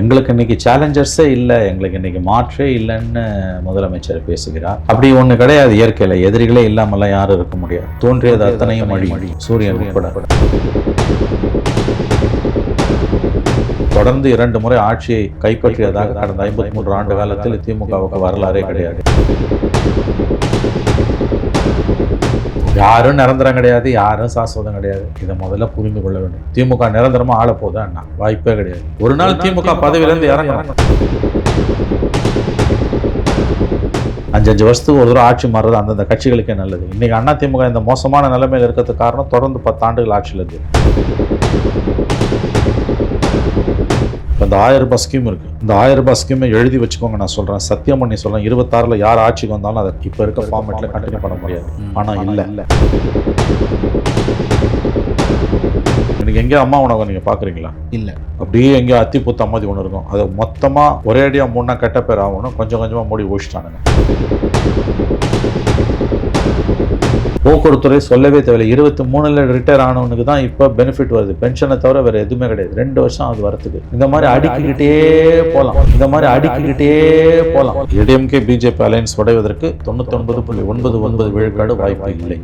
எங்களுக்கு இன்னைக்கு சேலஞ்சர்ஸே இல்லை எங்களுக்கு இன்னைக்கு மாற்றே இல்லைன்னு முதலமைச்சர் பேசுகிறார். அப்படி ஒண்ணு கிடையாது இயற்கையில எதிரிகளே இல்லாமலாம் யாரும் இருக்க முடியாது. தோன்றியது அத்தனையும் அழி சூரியன் உட்பட. தொடர்ந்து இரண்டு முறை ஆட்சியை கைப்பற்றியதாக கடந்த ஐம்பத்தி மூன்று ஆண்டு காலத்தில் திமுகவுக்கு வரலாறே கிடையாது. யாரும் நிரந்தரம் கிடையாது யாரும் சாஸ்வதம் கிடையாது. இதை முதல்ல புரிந்து கொள்ள வேண்டும். திமுக நிரந்தரமா ஆள போதா அண்ணா வாய்ப்பே கிடையாது. ஒரு நாள் திமுக பதவியிலேருந்து இறங்கணும். அஞ்சஞ்சு வருஷத்துக்கு ஒரு தடவை ஆட்சி மாறுறது அந்தந்த கட்சிகளுக்கே நல்லது. இன்னைக்கு அண்ணா திமுக இந்த மோசமான நிலைமையில் இருக்கிறதுக்கு காரணம் தொடர்ந்து பத்தாண்டுகள் ஆட்சியில் இருக்கு இப்ப இந்த ஆயிரம் ரூபாய் ஸ்கீம் இருக்கு. இந்த ஆயிரம் ரூபாய் ஸ்கீமை எழுதி வச்சுக்கோங்க நான் சொல்றேன். சத்தியம் பண்ணி சொல்றேன். இருபத்தாறுல யார் ஆட்சிக்கு வந்தாலும் அதை இப்ப இருக்க ஃபார்மேட்ல கண்டினியூ பண்ண முடியாது. ஆனா இல்ல. எனக்கு எங்கேயோ அம்மா உணவு நீங்க பாக்குறீங்களா? இல்ல. அப்படியே எங்கேயோ அத்தி புத்த அம்மாதி ஒன்று இருக்கும். அதை மொத்தமா ஒரே அடியா மூணா கெட்ட பேர் ஆகணும் கொஞ்சம் கொஞ்சமா மூடி ஒழிச்சிட்டானுங்க போக்குவரத்துறை சொல்லவே தேவையில்லை. இருபத்தி மூணுல ரிட்டையர் ஆனவனுக்கு தான் இப்போ பெனிஃபிட் வருது. பென்ஷனை தவிர வேற எதுவுமே கிடையாது. ரெண்டு வருஷம் அது வரத்துக்கு. இந்த மாதிரி அடுக்கிக்கிட்டே போகலாம் இந்த மாதிரி அடுக்கிக்கிட்டே போகலாம் ஏடிஎம்கே பிஜேபி அலையன்ஸ் உடைவதற்கு தொண்ணூத்தி ஒன்பது புள்ளி ஒன்பது ஒன்பது விழுக்காடு வாய்ப்பு இல்லை.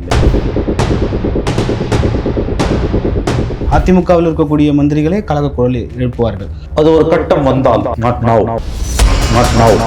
அதிமுகவில் இருக்கக்கூடிய மந்திரிகளே கழக குரல் எழுப்புவார்கள். அது ஒரு கட்டம் வந்தால் நாட் நவ் நாட் நவ்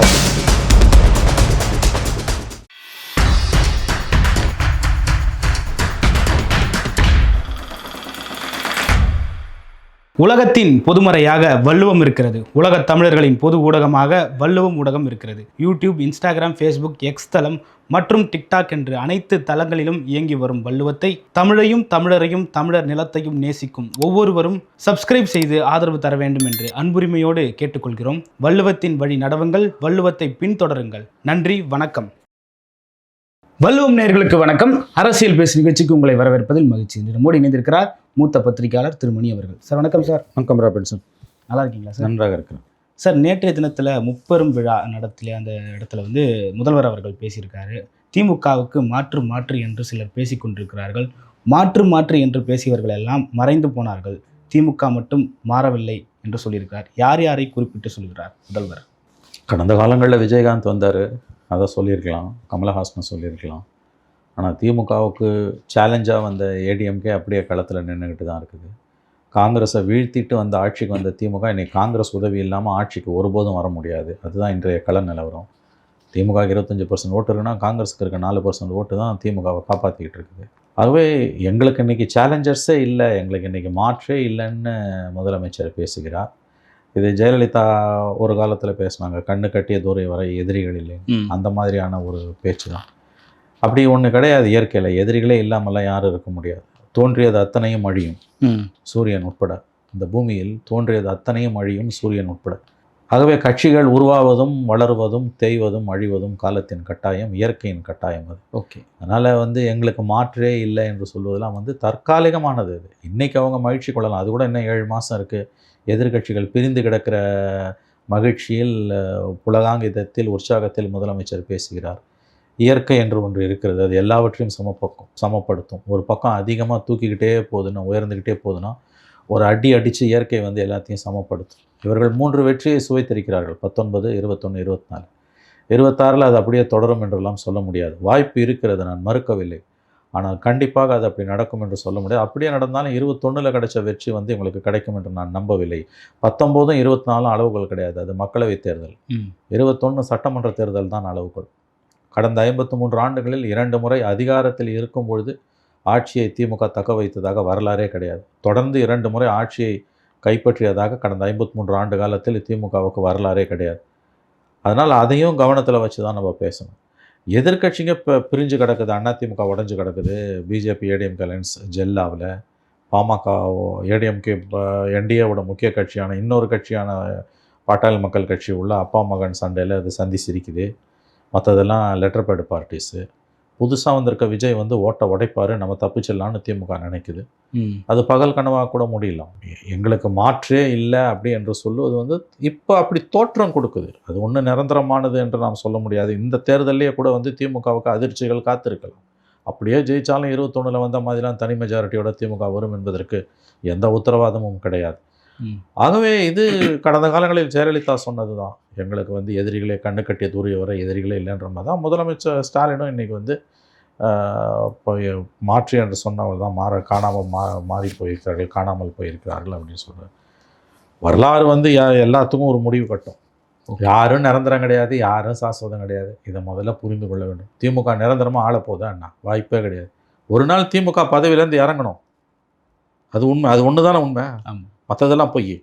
உலகத்தின் பொதுமறையாக வள்ளுவம் இருக்கிறது. உலகத் தமிழர்களின் பொது ஊடகமாக வள்ளுவம் ஊடகம் இருக்கிறது. யூடியூப் இன்ஸ்டாகிராம் ஃபேஸ்புக் எக்ஸ் தளம் மற்றும் டிக்டாக் என்று அனைத்து தளங்களிலும் இயங்கி வரும் வள்ளுவத்தை தமிழையும் தமிழரையும் தமிழர் நிலத்தையும் நேசிக்கும் ஒவ்வொருவரும் சப்ஸ்கிரைப் செய்து ஆதரவு தர வேண்டும் என்று அன்புரிமையோடு கேட்டுக்கொள்கிறோம். வள்ளுவத்தின் வழி நடவுங்கள் வள்ளுவத்தை பின்தொடருங்கள். நன்றி வணக்கம். வள்ளுவம் நேயர்களுக்கு வணக்கம். அரசியல் பேசும் நிகழ்ச்சிக்கு உங்களை வரவேற்பதில் மகிழ்ச்சி. மோடி இணைந்திருக்கிறார். மூத்த பத்திரிகையாளர் திரு மணி அவர்கள். சார் வணக்கம் சார். வணக்கம் ராபின்சன். நல்லா இருக்கீங்களா சார்? நன்றாக இருக்கிறேன் சார் நேற்றைய தினத்தில் முப்பெரும் விழா நடத்திய அந்த இடத்துல வந்து முதல்வர் அவர்கள் பேசியிருக்காரு. திமுகவுக்கு மாற்று மாற்று என்று சிலர் பேசிக் கொண்டிருக்கிறார்கள். மாற்று மாற்று என்று பேசியவர்கள் எல்லாம் மறைந்து போனார்கள். திமுக மட்டும் மாறவில்லை என்று சொல்லியிருக்கிறார். யார் யாரை குறிப்பிட்டு சொல்கிறார் முதல்வர்? கடந்த காலங்களில் விஜயகாந்த் வந்தார். அதை சொல்லியிருக்கலாம். கமலஹாசனை சொல்லியிருக்கலாம். ஆனால் திமுகவுக்கு சேலஞ்சாக வந்த ஏடிஎம்கே அப்படியே களத்தில் நின்றுக்கிட்டு தான் இருக்குது. காங்கிரஸை வீழ்த்திட்டு வந்த ஆட்சிக்கு வந்த திமுக இன்னைக்கு காங்கிரஸ் உதவி இல்லாமல் ஆட்சிக்கு ஒருபோதும் வர முடியாது. அதுதான் இன்றைய கள நிலவரம். திமுக இருபத்தஞ்சி பர்சன்ட் ஓட்டு இருக்குன்னா காங்கிரஸுக்கு இருக்க நாலு பர்சன்ட் ஓட்டு தான் திமுகவை காப்பாற்றிக்கிட்டு இருக்குது. ஆகவே எங்களுக்கு இன்றைக்கி சேலஞ்சர்ஸே இல்லை எங்களுக்கு இன்றைக்கி மாற்றே இல்லைன்னு முதலமைச்சர் பேசுகிறார். இது ஜெயலலிதா ஒரு காலத்தில் பேசினாங்க கண்ணு கட்டிய தூரை வரை எதிரிகள் இல்லை. அந்த மாதிரியான ஒரு பேச்சு தான் அப்படி ஒன்று கிடையாது இயற்கையில். எதிரிகளே இல்லாமலாம் யாரும் இருக்க முடியாது. தோன்றியது அத்தனையும் அழியும். சூரியன் உட்பட. இந்த பூமியில் தோன்றியது அத்தனையும் அழியும் சூரியன் உட்பட. ஆகவே கட்சிகள் உருவாவதும் வளருவதும் தேய்வதும் அழிவதும் காலத்தின் கட்டாயம் இயற்கையின் கட்டாயம் அது. ஓகே. அதனால் வந்து எங்களுக்கு மாற்றே இல்லை என்று சொல்வதெல்லாம் வந்து தற்காலிகமானது அது இன்றைக்கி அவங்க மகிழ்ச்சி கொள்ளலாம். அது கூட இன்னும் ஏழு மாதம் இருக்குது எதிர்க்கட்சிகள் பிரிந்து கிடக்கிற மகிழ்ச்சியில் புலகாங்கிதத்தில் உற்சாகத்தில் முதலமைச்சர் பேசுகிறார். இயற்கை என்று ஒன்று இருக்கிறது. அது எல்லாவற்றையும் சமப்பக்கம் சமப்படுத்தும். ஒரு பக்கம் அதிகமாக தூக்கிக்கிட்டே போகுதுன்னா உயர்ந்துக்கிட்டே போகுதுன்னா ஒரு அடி அடித்து இயற்கை வந்து எல்லாத்தையும் சமப்படுத்தும். இவர்கள் மூன்று வெற்றியை சுவைத்திருக்கிறார்கள். பத்தொன்பது இருபத்தொன்று இருபத்தி நாலு இருபத்தாறில் அது அப்படியே தொடரும் என்றெல்லாம் சொல்ல முடியாது. வாய்ப்பு இருக்கிறது நான் மறுக்கவில்லை. ஆனால் கண்டிப்பாக அது அப்படி நடக்கும் என்று சொல்ல முடியாது. அப்படியே நடந்தாலும் இருபத்தொன்னில் கிடைச்ச வெற்றி வந்து எங்களுக்கு கிடைக்கும் என்று நான் நம்பவில்லை. பத்தொம்போதும் இருபத்தி நாலும் அளவுகள் கிடையாது. அது மக்களவைத் தேர்தல். இருபத்தொன்று சட்டமன்ற தேர்தல் தான் அளவுகோல். கடந்த ஐம்பத்து மூன்று ஆண்டுகளில் இரண்டு முறை அதிகாரத்தில் இருக்கும் பொழுது ஆட்சியை திமுக தக்க வைத்ததாக வரலாறே கிடையாது. தொடர்ந்து இரண்டு முறை ஆட்சியை கைப்பற்றியதாக கடந்த ஐம்பத்தி மூன்று ஆண்டு காலத்தில் திமுகவுக்கு வரலாறே கிடையாது. அதனால் அதையும் கவனத்தில் வச்சு தான் நம்ம பேசணும். எதிர்க்கட்சிங்க இப்போ பிரிஞ்சு கிடக்குது அதிமுக உடஞ்சு கிடக்குது பிஜேபி ஏடிஎம் அலைன்ஸ் ஜெல்லாவில் பாமக ஏடிஎம்கே என்டிஏவோட முக்கிய கட்சியான இன்னொரு கட்சியான பாட்டாளி மக்கள் கட்சி உள்ள அப்பா மகன் சண்டையில் அது சந்தி சிரிக்குது. மற்றதெல்லாம் லெட்டர் பேடு பார்ட்டிஸு புதுசாக வந்திருக்க விஜய் வந்து ஓட்டை உடைப்பார் நம்ம தப்பிச்சிடலான்னு திமுக நினைக்குது. அது பகல் கனவாக கூட முடியலாம் எங்களுக்கு மாற்றே இல்லை அப்படி என்று சொல்லுவது வந்து இப்போ அப்படி தோற்றம் கொடுக்குது. அது ஒன்றும் நிரந்தரமானது என்று நாம் சொல்ல முடியாது. இந்த தேர்தல்லையே கூட வந்து திமுகவுக்கு அதிர்ச்சிகள் காத்திருக்கலாம். அப்படியே ஜெயிச்சாலும் இருபத்தொன்னில் வந்த மாதிரிலாம் தனி மெஜாரிட்டியோட திமுக வரும் என்பதற்கு எந்த உத்தரவாதமும் கிடையாது. ஆகவே இது கடந்த காலங்களில் ஜெயலலிதா சொன்னது தான் எங்களுக்கு வந்து எதிரிகளே கண்ணு கட்டிய தூரிய வரை எதிரிகளே இல்லைன்ற மாதிரி தான் முதலமைச்சர் ஸ்டாலினும் இன்னைக்கு வந்து மாற்றி என்று சொன்னவர்கள் தான். மாற காணாமல் மா மாறி போயிருக்கிறார்கள் காணாமல் போயிருக்கிறார்கள் அப்படின்னு சொல்கிறார் வரலாறு வந்து எல்லாத்துக்கும் ஒரு முடிவு கட்டும். யாரும் நிரந்தரம் கிடையாது யாரும் சாஸ்வதம் கிடையாது. இதை முதல்ல புரிந்து கொள்ள வேண்டும். திமுக நிரந்தரமாக ஆள போதா என்ன? வாய்ப்பே கிடையாது. ஒரு நாள் திமுக பதவியிலேருந்து இறங்கணும். அது உண்மை அது ஒன்று தானே உண்மை? ஆமா. மற்றதெல்லாம் பொய்.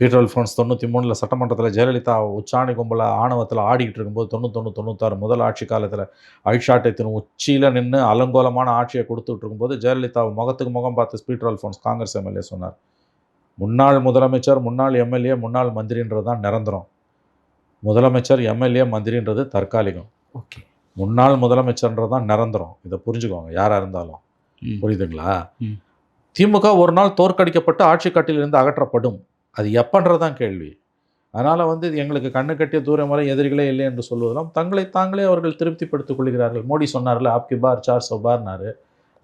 பீட்டர் அல்ஃபோன்ஸ் தொண்ணூற்றி மூணில் சட்டமன்றத்தில் ஜெயலலிதா உச்சாணி கும்பல ஆணவத்தில் ஆடிக்கிட்டு இருக்கும்போது தொண்ணூத்தொன்று தொண்ணூத்தாறு முதல் ஆட்சி காலத்தில் அழிச்சாட்டத்தின் உச்சியில் நின்று அலங்கோலமான ஆட்சியை கொடுத்துட்டு இருக்கும்போது ஜெயலலிதா முகத்துக்கு முகம் பார்த்து பீட்டர் அல்ஃபோன்ஸ் காங்கிரஸ் எம்எல்ஏ சொன்னார். முன்னாள் முதலமைச்சர் முன்னாள் எம்எல்ஏ முன்னாள் மந்திரின்றது தான் நிரந்தரம். முதலமைச்சர் எம்எல்ஏ மந்திரின்றது தற்காலிகம். ஓகே. முன்னாள் முதலமைச்சர்ன்றது தான் நிரந்தரம். இதை புரிஞ்சுக்கோங்க யாராக இருந்தாலும். புரியுதுங்களா. திமுக ஒரு நாள் தோற்கடிக்கப்பட்டு ஆட்சி கட்டிலிருந்து அகற்றப்படும். அது எப்பன்றதான் கேள்வி. அதனால் வந்து இது எங்களுக்கு கண்ணு கட்டிய தூரம் வரை எதிரிகளே இல்லை என்று சொல்வதெல்லாம் தங்களை தாங்களே அவர்கள் திருப்திப்படுத்திக் கொள்கிறார்கள். மோடி சொன்னார்ல ஆப்கி பார் சார் சோபார்னாரு.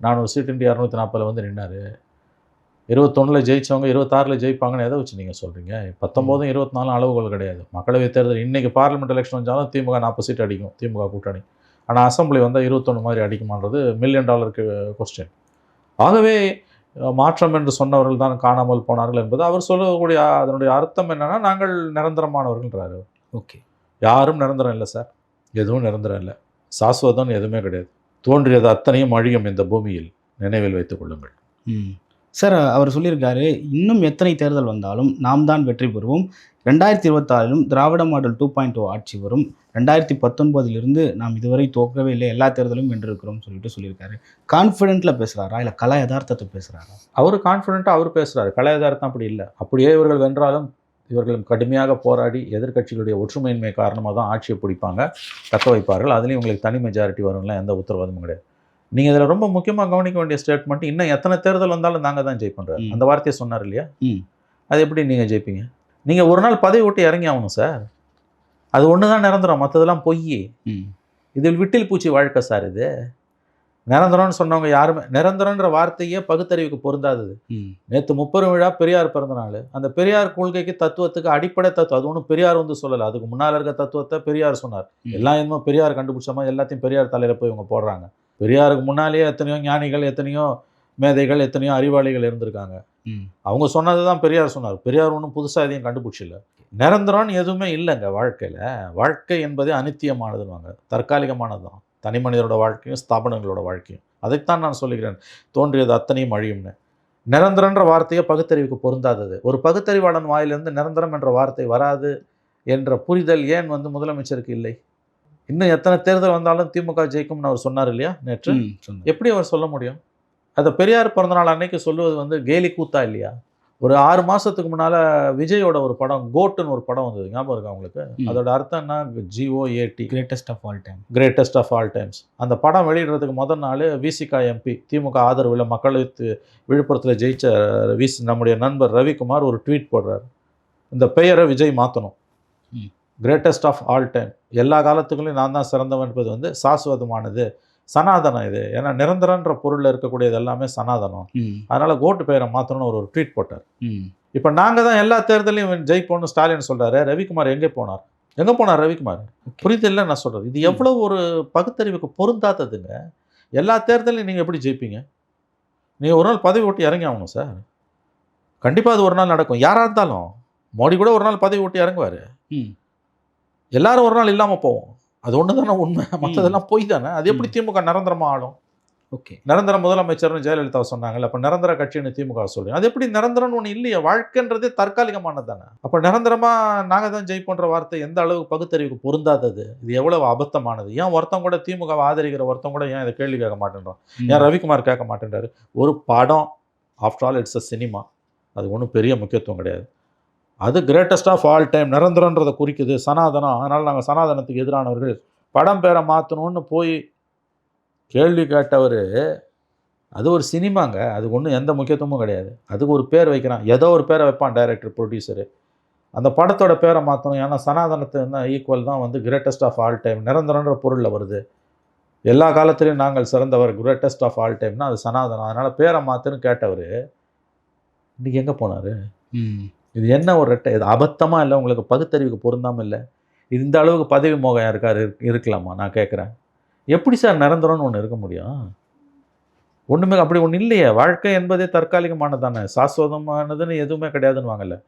நானூறு சீட் இண்டியா இரநூத்தி நாற்பதில் வந்து நின்னாரு. இருபத்தொன்னில் ஜெயிச்சவங்க இருபத்தாறில் ஜெயிப்பாங்கன்னு எதை வச்சு நீங்கள் சொல்கிறீங்க பத்தொம்போதும் இருபத்தி நாலும் அளவுகள் கிடையாது. மக்களவைத் தேர்தல் இன்றைக்கி பார்லிமெண்ட் எலெக்ஷன் வந்தாலும் திமுக நாற்பது சீட் அடிக்கும் திமுக கூட்டணி. ஆனால் அசம்பிளி வந்தால் இருபத்தொன்று மாதிரி அடிக்குமான்றது மில்லியன் டாலருக்கு கொஸ்டின் ஆகவே மாற்றம் என்று சொன்னவர்கள் தான் காணாமல் போனார்கள் என்பது அவர் சொல்லக்கூடிய அதனுடைய அர்த்தம் என்னன்னா நாங்கள் நிரந்தரமானவர்கள்ன்றாரு ஓகே. யாரும் நிரந்தரம் இல்லை சார். எதுவும் நிரந்தரம் இல்லை. சாஸ்வதம் எதுவுமே கிடையாது. தோன்றியது அத்தனையும் அழியும் இந்த பூமியில். நினைவில் வைத்துக் கொள்ளுங்கள். ம். சார் அவர் சொல்லியிருக்காரு இன்னும் எத்தனை தேர்தல் வந்தாலும் நாம் தான் வெற்றி பெறுவோம். ரெண்டாயிரத்தி இருபத்தாறிலும் Dravida model two point O ஆட்சி வரும். ரெண்டாயிரத்தி பத்தொன்பதிலிருந்து நாம் இதுவரை தோற்கவே இல்லை. எல்லா தேர்தலும் வென்றிருக்கிறோம் சொல்லிட்டு சொல்லியிருக்காரு. கான்ஃபிடென்ட்டில் பேசுகிறாரா இல்லை கலா யதார்த்தத்தை பேசுகிறாரா அவர் கான்ஃபிடென்ட்டாக அவர் பேசுகிறாரு கலையதார்த்தம் அப்படி இல்லை. அப்படியே இவர்கள் வென்றாலும் இவர்களும் கடுமையாக போராடி எதிர்க்கட்சிகளுடைய ஒற்றுமையின்மை காரணமாக தான் ஆட்சியை பிடிப்பாங்க. தக்க வைப்பார்கள். அதுலேயும் உங்களுக்கு தனி மெஜாரிட்டி வரும்லாம் எந்த உத்தரவாதமும் கிடையாது. நீங்கள் இதில் ரொம்ப முக்கியமாக கவனிக்க வேண்டிய ஸ்டேட்மெண்ட் இன்னும் எத்தனை தேர்தல் வந்தாலும் நாங்கள் தான் ஜெயிப்போன்றார் ம். அந்த வார்த்தையை சொன்னார் இல்லையா. அது எப்படி நீங்கள் ஜெயிப்பீங்க? நீங்கள் ஒரு நாள் பதவி விட்டு இறங்கி ஆகணும் சார் அது ஒன்று தான் நிரந்தரம் மற்றதெல்லாம் பொய் இதில் விட்டில் பூச்சி வாழ்க்கை சார் இது. நிரந்தரம்னு சொன்னவங்க யாருமே நிரந்தரன்ற வார்த்தையே பகுத்தறிவுக்கு பொருந்தாதது. நேற்று முப்பெரும் விழா பெரியார் பிறந்த நாள் அந்த பெரியார் கொள்கைக்கு தத்துவத்துக்கு அடிப்படை தத்துவம் அது ஒன்றும் பெரியார் வந்து சொல்லலை. அதுக்கு முன்னால் இருக்க தத்துவத்தை பெரியார் சொன்னார். ம். எல்லா என்னமோ பெரியார் கண்டுபிடிச்ச மாதிரி எல்லாத்தையும் பெரியார் தலையில் போய் இவங்க போடுறாங்க. பெரியாருக்கு முன்னாலேயே எத்தனையோ ஞானிகள் எத்தனையோ மேதைகள் எத்தனையோ அறிவாளிகள் இருந்திருக்காங்க. அவங்க சொன்னது தான் பெரியார் சொன்னார். பெரியார் ஒன்றும் புதுசாக எதையும் கண்டுபிடிச்சில்ல. நிரந்தரம்னு எதுவுமே இல்லைங்க வாழ்க்கையில். வாழ்க்கை என்பதே அனித்தியமானதுன்னு தற்காலிகமானது தான் தனி மனிதரோட வாழ்க்கையும் ஸ்தாபனங்களோட வாழ்க்கையும். அதைத்தான் நான் சொல்லுகிறேன். தோன்றியது அத்தனையும் அழியும்னு. நிரந்தரன்ற வார்த்தையே பகுத்தறிவுக்கு பொருந்தாதது. ஒரு பகுத்தறிவாளன் வாயிலிருந்து நிரந்தரம் என்ற வார்த்தை வராது என்ற புரிதல் ஏன் வந்து முதலமைச்சருக்கு இல்லை? இன்னும் எத்தனை தேர்தல் வந்தாலும் திமுக ஜெயிக்கும்னு அவர் சொன்னார் இல்லையா நேற்று? எப்படி அவர் சொல்ல முடியும்? அதை பெரியார் பிறந்தநாள் அன்னைக்கு சொல்லுவது வந்து கேலி கூத்தா இல்லையா? ஒரு ஆறு மாசத்துக்கு முன்னால விஜயோட ஒரு படம் கோட்டுன்னு ஒரு படம் வந்தது. ஞாபகம் இருக்கா உங்களுக்கு. அதோட அர்த்தம் என்ன? G O A T greatest of all time greatest of all times அந்த படம் வெளியிடுறதுக்கு முதல் நாள் விசிகா எம்பி திமுக ஆதரவில் மக்களுக்கு விழுப்புரத்தில் ஜெயிச்ச விஸ் நம்முடைய நண்பர் ரவிக்குமார் ஒரு ட்வீட் போடுறாரு. இந்த பெயரை விஜய் மாற்றணும். கிரேட்டஸ்ட் ஆஃப் ஆல் டைம் எல்லா காலத்துக்குள்ளேயும் நான் தான் சிறந்தவன் என்பது வந்து சாஸ்வதமானது. சனாதனம் இது. ஏன்னா நிரந்தரன்ற பொருளில் இருக்கக்கூடியது எல்லாமே சனாதனம். அதனால் கோட்டு பெயரை மாற்றணும்னு ஒரு ட்வீட் போட்டார். இப்போ நாங்கள் தான் எல்லா தேர்தலையும் ஜெயிப்போம்னு ஸ்டாலின் சொல்கிறாரு ரவிக்குமார் எங்கே போனார்? எங்கே போனார் ரவிக்குமார்? புரியுது இல்லை நான் சொல்கிறது இது எவ்வளோ ஒரு பகுத்தறிவுக்கு பொருந்தாததுங்க. எல்லா தேர்தலையும் நீங்கள் எப்படி ஜெயிப்பீங்க? நீங்கள் ஒரு நாள் பதவி விட்டு இறங்கி ஆகணும் சார். கண்டிப்பாக அது ஒரு நாள் நடக்கும். யாராக இருந்தாலும் மோடி கூட ஒரு நாள் பதவி விட்டு இறங்குவார். எல்லாரும் ஒரு நாள் இல்லாமல் போவோம். அது ஒன்று தானே உண்மை. மற்றதெல்லாம் பொய் தானே அது எப்படி திமுக நிரந்தரமாக ஆளும்? ஓகே. நிரந்தர முதலமைச்சர்னு ஜெயலலிதா சொன்னாங்கல்ல அப்போ நிரந்தர கட்சின்னு திமுக சொல்றீங்க அது எப்படி நிரந்தரம்னு ஒன்று இல்லையே? வாழ்க்கைன்றதே தற்காலிகமானது தானே அப்போ நிரந்தரமாக நாங்கள் தான் ஜெயிப்போன்ற வார்த்தை எந்த அளவு பகுத்தறிவுக்கு பொருந்தாதது? இது எவ்வளவு அபத்தமானது? ஏன் ஒருத்தன் கூட திமுகவை ஆதரிக்கிற ஒருத்தன் கூட ஏன் இதை கேள்வி கேட்க மாட்டேன்றான்? ஏன் ரவிக்குமார் கேட்க மாட்டேன்றாரு? ஒரு படம் after all it's a cinema. அது ஒன்றும் பெரிய முக்கியத்துவம் கிடையாது. அது கிரேட்டஸ்ட் ஆஃப் ஆல் டைம் நிரந்தரன்றதை குறிக்குது சனாதனம். அதனால் நாங்கள் சனாதனத்துக்கு எதிரானவர்கள். படம் பேரை மாற்றணும்னு போய் கேள்வி கேட்டவர் அது ஒரு சினிமாங்க. அது ஒன்றும் எந்த முக்கியத்துவமும் கிடையாது. அதுக்கு ஒரு பேர் வைக்கிறான். ஏதோ ஒரு பேரை வைப்பான் டைரக்டர் ப்ரொடியூசரு அந்த படத்தோட பேரை மாற்றணும் ஏன்னா சனாதனத்து தான் ஈக்குவல் தான் வந்து கிரேட்டஸ்ட் ஆஃப் ஆல் டைம் நிரந்தரன்ற பொருளில் வருது. எல்லா காலத்துலேயும் நாங்கள் சிறந்தவர் கிரேட்டஸ்ட் ஆஃப் ஆல் டைம்னா அது சனாதனம். அதனால் பேரை மாற்றுன்னு கேட்டவர் இன்றைக்கி எங்கே போனார்? இது என்ன ஒரு ரெட்டை? இது அபத்தமாக இல்லை? உங்களுக்கு பகுத்தறிவுக்கு பொருந்தாமல் இல்லை? இது இந்த அளவுக்கு பதவி மோகம் யாருக்காரு இருக்கு- இருக்கலாமா? நான் கேட்குறேன் எப்படி சார் நிரந்தரம்னு ஒன்று இருக்க முடியும்? ஒன்றுமே அப்படி ஒன்று இல்லையே. வாழ்க்கை என்பதே தற்காலிகமானது தானே சாஸ்வதமானதுன்னு எதுவுமே கிடையாதுன்னு வாங்கல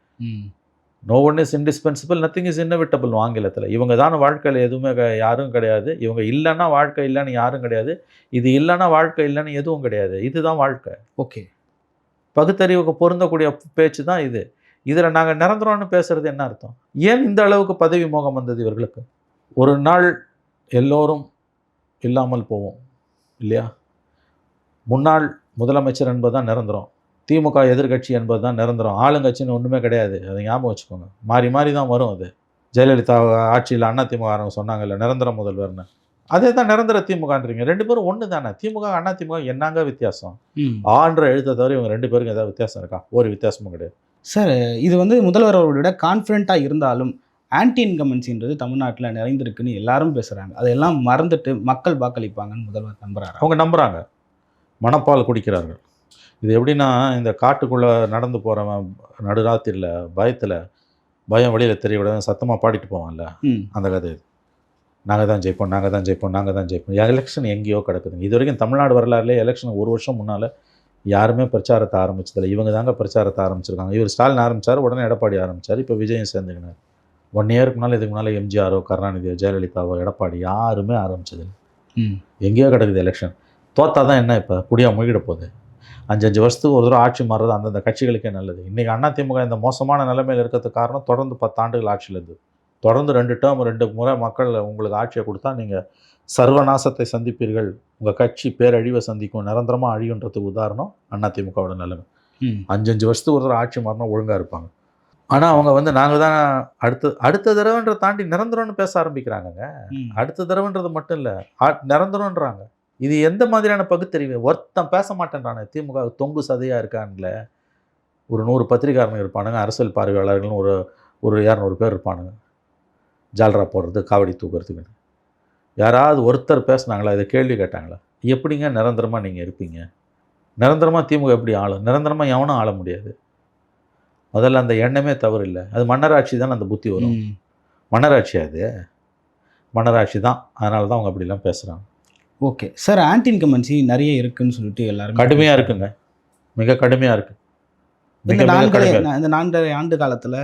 no one is indispensable nothing is inevitable ஆங்கிலத்தில். இவங்க தானே வாழ்க்கையில் எதுவுமே யாரும் கிடையாது. இவங்க இல்லைன்னா வாழ்க்கை இல்லைன்னு யாரும் கிடையாது. இது இல்லைன்னா வாழ்க்கை இல்லைன்னு எதுவும் கிடையாது. இதுதான் வாழ்க்கை. ஓகே. பகுத்தறிவுக்கு பொருந்தக்கூடிய பேச்சு தான் இது. இதில் நாங்கள் நிரந்தரம்னு பேசுறது என்ன அர்த்தம்? ஏன் இந்த அளவுக்கு பதவி மோகம் வந்தது இவர்களுக்கு? ஒரு நாள் எல்லோரும் இல்லாமல் போவோம் இல்லையா? முன்னாள் முதலமைச்சர் என்பது தான் நிரந்தரம். திமுக எதிர்க்கட்சி என்பது தான் நிரந்தரம். ஆளுங்கட்சின்னு ஒன்றுமே கிடையாது. அதை ஞாபகம் வச்சுக்கோங்க. மாறி மாறி தான் வரும் அது. ஜெயலலிதா ஆட்சியில் அண்ணா திமுக சொன்னாங்கல்ல நிரந்தர முதல்வர்னு. அதே தான் நிரந்தர திமுகன்றீங்க. ரெண்டு பேரும் ஒன்று தானே. திமுக அண்ணா திமுக என்னங்க வித்தியாசம்? ஆன்ற எழுத்தை தவிர இவங்க ரெண்டு பேருக்கும் ஏதாவது வித்தியாசம் இருக்கா? ஒரு வித்தியாசமும் கிடையாது. சார் இது வந்து முதல்வர் அவர்களோட கான்ஃபிடண்ட்டாக இருந்தாலும் ஆன்டி இன்கமன்சின்றது தமிழ்நாட்டில் நிறைந்திருக்குன்னு எல்லாரும் பேசுகிறாங்க அதையெல்லாம் மறந்துட்டு மக்கள் வாக்களிப்பாங்கன்னு முதல்வர் நம்புறாரு? அவங்க நம்புகிறாங்க மணப்பால் குடிக்கிறார்கள். இது எப்படின்னா இந்த காட்டுக்குள்ளே நடந்து போகிறவன் நடுராத்திரியில் பயத்தில் பயம் வெளியில் தெரியக்கூடாது சத்தமாக பாடிட்டு போவான்ல? அந்த கதை இது. நாங்கள் தான் ஜெயிப்போம் நாங்கள் தான் ஜெயிப்போம் நாங்கள் தான் ஜெயிப்போம். எலெக்ஷன் எங்கேயோ கிடக்குதுங்க. இது வரைக்கும் தமிழ்நாடு வரலாறுலேயே எலெக்ஷன் ஒரு வருஷம் முன்னால் யாருமே பிரச்சாரத்தை ஆரம்பிச்சதில்லை. இவங்க தாங்க பிரச்சாரத்தை ஆரம்பிச்சிருக்காங்க. இவர் ஸ்டாலின் ஆரம்பிச்சார் உடனே எடப்பாடி ஆரம்பிச்சார். இப்போ விஜயம் சேர்ந்துக்கினார். ஒன் இயருக்கு முன்னால் இதுக்கு முன்னால் எம்ஜிஆரோ கருணாநிதியோ ஜெயலலிதாவோ எடப்பாடி யாருமே ஆரம்பிச்சதில்லை. எங்கேயோ கிடக்குது எலெக்ஷன் தோத்தா தான் என்ன இப்போ? குடியாக முழுகிட போகுது. அஞ்சு அஞ்சு வருஷத்துக்கு ஒரு தடவை ஆட்சி மாறுறது அந்தந்த கட்சிகளுக்கே நல்லது. இன்றைக்கி அதிமுக இந்த மோசமான நிலைமையில் இருக்கிறதுக்கு காரணம் தொடர்ந்து பத்தாண்டுகள் ஆட்சியில் இருந்து. தொடர்ந்து ரெண்டு டேர்ம் ரெண்டு முறை மக்கள் உங்களுக்கு ஆட்சியை கொடுத்தா நீங்கள் சர்வநாசத்தை சந்திப்பீர்கள். உங்கள் கட்சி பேரழிவை சந்திக்கும் நிரந்தரமாக அழியுன்றதுக்கு உதாரணம் அதிமுகவோட நிலைமை. அஞ்சு அஞ்சு வருஷத்துக்கு ஒரு தடவை ஆட்சி மாறினா ஒழுங்காக இருப்பாங்க. ஆனால் அவங்க வந்து நாங்கள் தான் அடுத்த அடுத்த தடவைன்ற தாண்டி நிரந்தரம்னு பேச ஆரம்பிக்கிறாங்கங்க. அடுத்த தடவைன்றது மட்டும் இல்லை நிரந்தரம்ன்றாங்க. இது எந்த மாதிரியான பகுத்தறிவு? ஒருத்தன் பேச மாட்டேன்றானே திமுக தொங்கு சதையாக இருக்கான்ல. ஒரு நூறு பத்திரிகாரங்க இருப்பானுங்க அரசியல் பார்வையாளர்கள்னு ஒரு ஒரு இரநூறு பேர் இருப்பானுங்க. ஜால்ரா போடுறது காவடி தூக்குறதுக்கு யாராவது ஒருத்தர் பேசுனாங்களா? இதை கேள்வி கேட்டாங்களா? எப்படிங்க நிரந்தரமாக நீங்கள் இருப்பீங்க? நிரந்தரமாக திமுக எப்படி ஆளும்? நிரந்தரமாக எவனும் ஆள முடியாது. முதல்ல அந்த எண்ணமே தவறு இல்லை அது மன்னராட்சி தான் அந்த புத்தி வரும். மன்னராட்சி அது. மன்னராட்சி தான். அதனால தான் அவங்க அப்படிலாம் பேசுகிறாங்க ஓகே. சார் ஆன்டி இன்கமன்சி நிறைய இருக்குன்னு சொல்லிட்டு எல்லாரும் கடுமையாக இருக்குங்க. மிக கடுமையாக இருக்கு. மிக இந்த மிக நான்கு கடுமையா இந்த நான்கரை ஆண்டு காலத்துல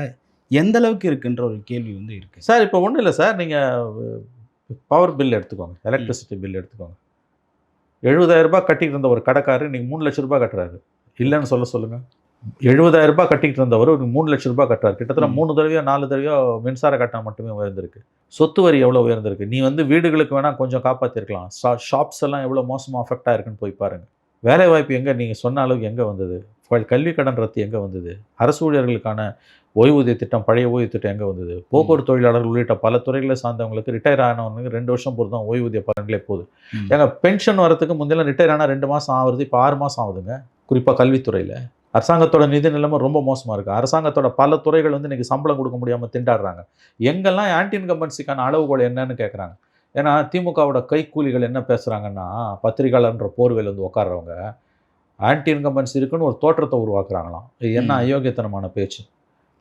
எந்த அளவுக்கு இருக்குன்ற ஒரு கேள்வி வந்து இருக்கு. சார் இப்போ ஒன்றும் இல்லை சார். நீங்கள் பவர் பில் எடுத்துக்கோங்க. எலக்ட்ரிசிட்டி பில் எடுத்துக்கோங்க. 70000 ரூபாய் கட்டிட்டு இருந்த ஒரு கடைக்காரர் இன்னைக்கு மூணு லட்ச ரூபாய் கட்டுறாரு. இல்லைன்னு சொல்ல சொல்லுங்கள் 70000 ரூபாய் கட்டிட்டு இருந்தவர் ஒரு மூணு லட்ச ரூபாய் கட்டுறாரு. கிட்டத்தட்ட. மூணு தடவையோ நாலு தடவையோ மின்சார கட்டணம் மட்டுமே உயர்ந்திருக்கு. சொத்து வரி எவ்வளோ உயர்ந்திருக்கு? நீ வந்து வீடுகளுக்கு வேணால் கொஞ்சம் காப்பாற்றிருக்கலாம் ஷாப்ஸ் எல்லாம் எவ்வளோ மோசமாக அஃபெக்ட் ஆயிருக்குன்னு போய் பாருங்க. வேலை வாய்ப்பு எங்கே? நீங்கள் சொன்ன அளவுக்கு எங்கே வந்தது? கல்- கல்வி கடன் ரத்து எங்கே வந்தது? அரசு ஊழியர்களுக்கான ஓய்வூதிய திட்டம் பழைய ஓய்வு திட்டம் எங்கே வந்தது? போக்குவரத்து தொழிலாளர்கள் உள்ளிட்ட பல துறைகளை சார்ந்தவங்களுக்கு ரிட்டையர் ஆனவங்களுக்கு ரெண்டு வருஷம் பொறுத்து தான் ஓய்வூதிய பலன்களே போகுது. ஏங்க பென்ஷன் வரதுக்கு முந்தியெல்லாம் ரிட்டையர் ஆனால் ரெண்டு மாதம் ஆகுது இப்போ ஆறு மாதம் ஆகுதுங்க. குறிப்பாக கல்வித்துறையில். அரசாங்கத்தோட நிதி நிலைமை ரொம்ப மோசமாக இருக்குது அரசாங்கத்தோட பல துறைகள் வந்து இன்றைக்கி சம்பளம் கொடுக்க முடியாமல் திண்டாடுறாங்க. எங்கெல்லாம் ஆன்டி இன்கம்பன்சிக்கான அளவுகோல் என்னன்னு கேட்குறாங்க ஏன்னா திமுகவோட கைக்கூலிகள் என்ன பேசுகிறாங்கன்னா பத்திரிகையாளர்ன்ற போர்வையில் வந்து உட்கார்றவங்க ஆன்டி இன்கம்பன்சி இருக்குன்னு ஒரு தோற்றத்தை உருவாக்குறாங்களாம். இது என்ன. அயோக்கியத்தனமான பேச்சு?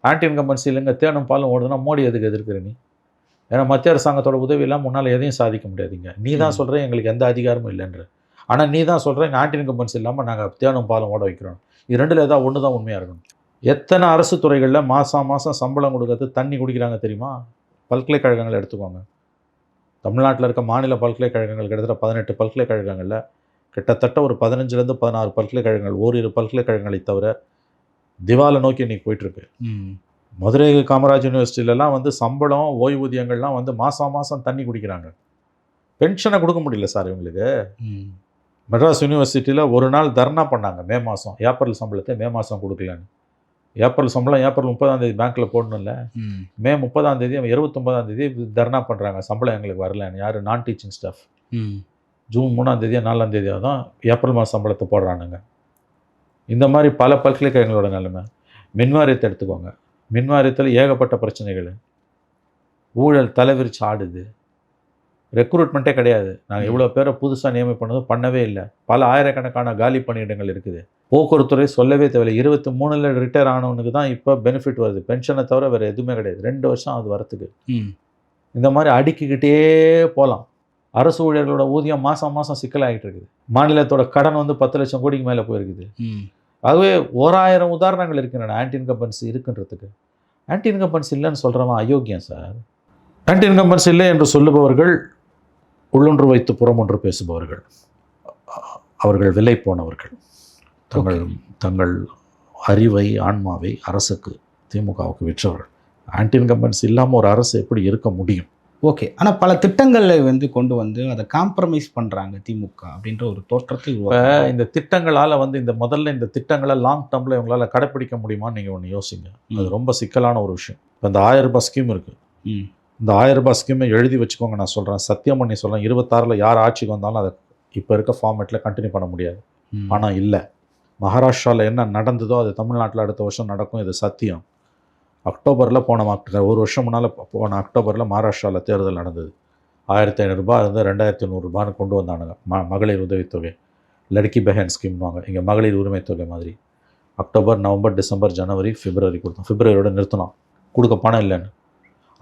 ஆன்டி இன்கம்பன்சி இல்லைங்க தேனும் பாலும் ஓடுதுன்னா மோடி எதுக்கு எதிர்க்கிற நீ? ஏன்னா மத்திய அரசாங்கத்தோட உதவி இல்லாமல் முன்னால் எதையும் சாதிக்க முடியாதுங்க. நீ தான். சொல்கிற எங்களுக்கு எந்த அதிகாரமும் இல்லைன்ற. ஆனால் நீ தான் சொல்கிற எங்கள் ஆன்டி இன்கம்பன்சி இல்லாமல் நாங்கள் தேனும் பாலும் ஓட வைக்கிறோம். இது ரெண்டில் ஏதாவது ஒன்று தான் உண்மையாக இருக்கணும். எத்தனை அரசு துறைகளில் மாதம் மாதம் சம்பளம் கொடுக்கறது தண்ணி குடிக்கிறாங்க தெரியுமா? பல்கலைக்கழகங்களை எடுத்துக்கோங்க. தமிழ்நாட்டில் இருக்க மாநில பல்கலைக்கழகங்கள் கிட்டத்தட்ட பதினெட்டு பல்கலைக்கழகங்களில் கிட்டத்தட்ட ஒரு பதினஞ்சுலேருந்து பதினாறு பல்கலைக்கழகங்கள் ஓரிரு பல்கலைக்கழகங்களை தவிர திவாலை நோக்கி இன்னைக்கு போயிட்டுருக்கு. மதுரை காமராஜ் யூனிவர்சிட்டிலலாம் வந்து சம்பளம் ஓய்வூதியங்கள்லாம் வந்து மாதம் மாதம் தண்ணி குடிக்கிறாங்க. பென்ஷனை கொடுக்க முடியல சார் இவங்களுக்கு. மெட்ராஸ் யூனிவர்சிட்டியில் ஒரு நாள் தர்ணா பண்ணாங்க மே மாதம் ஏப்ரல் சம்பளத்தை மே மாதம் கொடுக்கலன்னு. ஏப்ரல் சம்பளம் ஏப்ரல் முப்பதாம் தேதி பேங்க்கில் போடணும்ல. ம். முப்பதாம் தேதி இருபத்தொம்பதாம் தேதி தர்ணா பண்ணுறாங்க சம்பளம் எங்களுக்கு வரலன்னு. யார்? நான் டீச்சிங் ஸ்டாஃப். ஜூன் மூணாம் தேதியோ நாலாம் தேதியோ தான் ஏப்ரல் மாதம் சம்பளத்தை போடுறானுங்க. இந்த மாதிரி பல பல்கலைக்கழகங்களோட நிலைமை. மின்வாரியத்தை எடுத்துக்கோங்க. மின்வாரியத்தில் ஏகப்பட்ட பிரச்சனைகள். ஊழல் தலைவிரிச்சு ஆடுது. ரெக்ரூட்மெண்ட்டே கிடையாது. நாங்கள். இவ்வளோ பேரை புதுசாக நியமனம் பண்ணது பண்ணவே இல்லை. பல ஆயிரக்கணக்கான காலி பணியிடங்கள் இருக்குது. போக்குவரத்துறை சொல்லவே தேவையில்லை. இருபத்தி மூணில் ரிட்டையர் ஆனவனுக்கு தான் இப்போ பெனிஃபிட் வருது. பென்ஷனை தவிர வேறு எதுவுமே கிடையாது. ரெண்டு வருஷம் அது வரத்துக்கு. இந்த மாதிரி அடுக்கிக்கிட்டே போகலாம் அரசு ஊழியர்களோட ஊதியம் மாதம் மாதம் சிக்கலாகிட்டு இருக்குது. மாநிலத்தோட கடன் வந்து பத்து லட்சம் கோடிக்கு மேலே போயிருக்குது. ஆகவே ஓராயிரம் உதாரணங்கள் இருக்கின்றன ஆன்டி இன்கம்பன்சி இருக்குன்றதுக்கு. ஆன்டி இன்கம்பன்சி இல்லைன்னு சொல்கிறவன் அயோக்கியம் சார். ஆன்டி இன்கம்பன்சி இல்லை என்று சொல்லுபவர்கள் உள்ளொன்று வைத்து புறமொன்று பேசுபவர்கள். அவர்கள் விலை போனவர்கள். தங்கள் தங்கள் அறிவை ஆன்மாவை அரசுக்கு திமுகவுக்கு விற்றவர்கள். ஆன்டி இன்கம்பன்சி இல்லாமல் ஒரு அரசு எப்படி இருக்க முடியும்? ஓகே. ஆனால் பல திட்டங்களை வந்து கொண்டு வந்து அதை காம்ப்ரமைஸ் பண்ணுறாங்க திமுக அப்படின்ற ஒரு தோற்றத்தை இப்போ. இந்த திட்டங்களால் வந்து இந்த முதல்ல இந்த திட்டங்களை லாங் டேர்மில் இவங்களால கடைப்பிடிக்க முடியுமான்னு நீங்கள் ஒன்று யோசிங்க. அது ரொம்ப சிக்கலான ஒரு விஷயம். இப்போ இந்த ஆயிரம் ரூபாய் ஸ்கீம் இருக்குது ம். இந்த ஆயிரம் ரூபாய் ஸ்கீமை எழுதி வச்சுக்கோங்க நான் சொல்கிறேன் சத்தியம் பண்ணி சொல்கிறேன் இருபத்தாறில் யார் ஆட்சிக்கு வந்தாலும் அதை இப்போ இருக்க ஃபார்மேட்டில் கண்டினியூ பண்ண முடியாது. பணம் இல்லை. மகாராஷ்டிராவில் என்ன நடந்ததோ அது தமிழ்நாட்டில் அடுத்த வருஷம் நடக்கும். இது சத்தியம். அக்டோபரில் போன ஒரு வருஷம் முன்னால் போன அக்டோபரில் மகாராஷ்டிராவில் தேர்தல் நடந்தது. ஆயிரத்தி ஐநூறுரூபா இருந்து ரெண்டாயிரத்தி நூறுரூபான்னு கொண்டு வந்தானுங்க. ம மகளிர் உதவித்தொகை லடுக்கி பெஹன் ஸ்கீம்னுவாங்க இங்கே மகளிர் உரிமை தொகை மாதிரி. அக்டோபர் நவம்பர் டிசம்பர் ஜனவரி பிப்ரவரி கொடுத்தோம். பிப்ரவரியோட நிறுத்தினோம் கொடுக்க பணம் இல்லைன்னு.